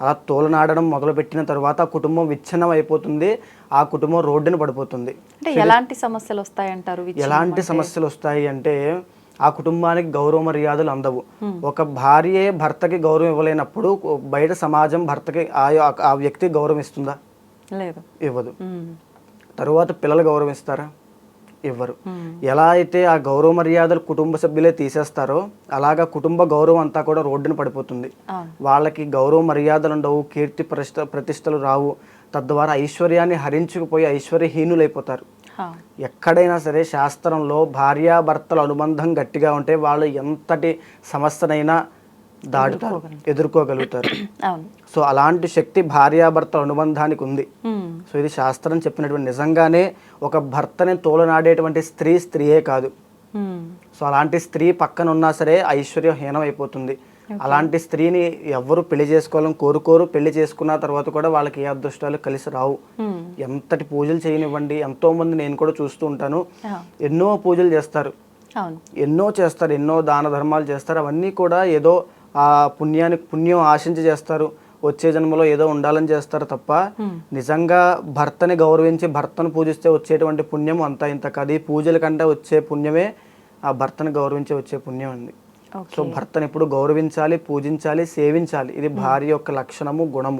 అలా తోలనాడడం మొదలుపెట్టిన తర్వాత ఆ కుటుంబం విచ్ఛిన్నం అయిపోతుంది. ఆ కుటుంబం రోడ్డున పడిపోతుంది. అంటే ఎలాంటి సమస్యలు వస్తాయంటారు ఎలాంటి? సమస్యలు వస్తాయి అంటే ఆ కుటుంబానికి గౌరవ మర్యాదలు అందవు. ఒక భార్యే భర్తకి గౌరవం ఇవ్వలేనప్పుడు బయట సమాజం భర్తకి ఆ ఆ వ్యక్తి గౌరవం ఇస్తుందా? లేదు. ఇవ్వదు. తరువాత పిల్లలు గౌరవం ఇస్తారా? ఇవ్వరు. ఎలా అయితే ఆ గౌరవ మర్యాదలు కుటుంబ సభ్యులే తీసేస్తారో అలాగా కుటుంబ గౌరవం అంతా కూడా రోడ్డున పడిపోతుంది. వాళ్ళకి గౌరవ మర్యాదలు ఉండవు కీర్తి ప్రతిష్ట ప్రతిష్టలు రావు. తద్వారా ఐశ్వర్యాన్ని హరించుకుపోయి ఐశ్వర్యహీనులైపోతారు. ఎక్కడైనా సరే శాస్త్రంలో భార్యాభర్తల అనుబంధం గట్టిగా ఉంటే వాళ్ళు ఎంతటి సమస్యనైనా దాటుతారు ఎదుర్కోగలుగుతారు. సో అలాంటి శక్తి భార్యాభర్తల అనుబంధానికి ఉంది. సో ఇది శాస్త్రం చెప్పినటువంటి నిజంగానే ఒక భర్తని తోలనాడేటువంటి స్త్రీ స్త్రీయే కాదు. సో అలాంటి స్త్రీ పక్కన ఉన్నా సరే ఐశ్వర్యహీనం అయిపోతుంది అలాంటి స్త్రీని ఎవ్వరు పెళ్ళి చేసుకోవాలని కోరుకోరు పెళ్ళి చేసుకున్న తర్వాత కూడా వాళ్ళకి ఏ అదృష్టాలు కలిసి రావు. ఎంతటి పూజలు చేయనివ్వండి ఎంతో మంది నేను కూడా చూస్తూ ఉంటాను. ఎన్నో పూజలు చేస్తారు. ఎన్నో చేస్తారు ఎన్నో దాన ధర్మాలు చేస్తారు. అవన్నీ కూడా ఏదో ఆ పుణ్యానికి పుణ్యం ఆశించి చేస్తారు. వచ్చే జన్మలో ఏదో ఉండాలని చేస్తారు తప్ప నిజంగా భర్తని గౌరవించి భర్తను పూజిస్తే వచ్చేటువంటి పుణ్యం అంతా ఇంత కాదు. ఈ పూజల కంటే వచ్చే పుణ్యమే ఆ భర్తను గౌరవించి వచ్చే పుణ్యం అండి. సో భర్తను ఎప్పుడు గౌరవించాలి పూజించాలి సేవించాలి. ఇది భార్య యొక్క లక్షణము గుణము.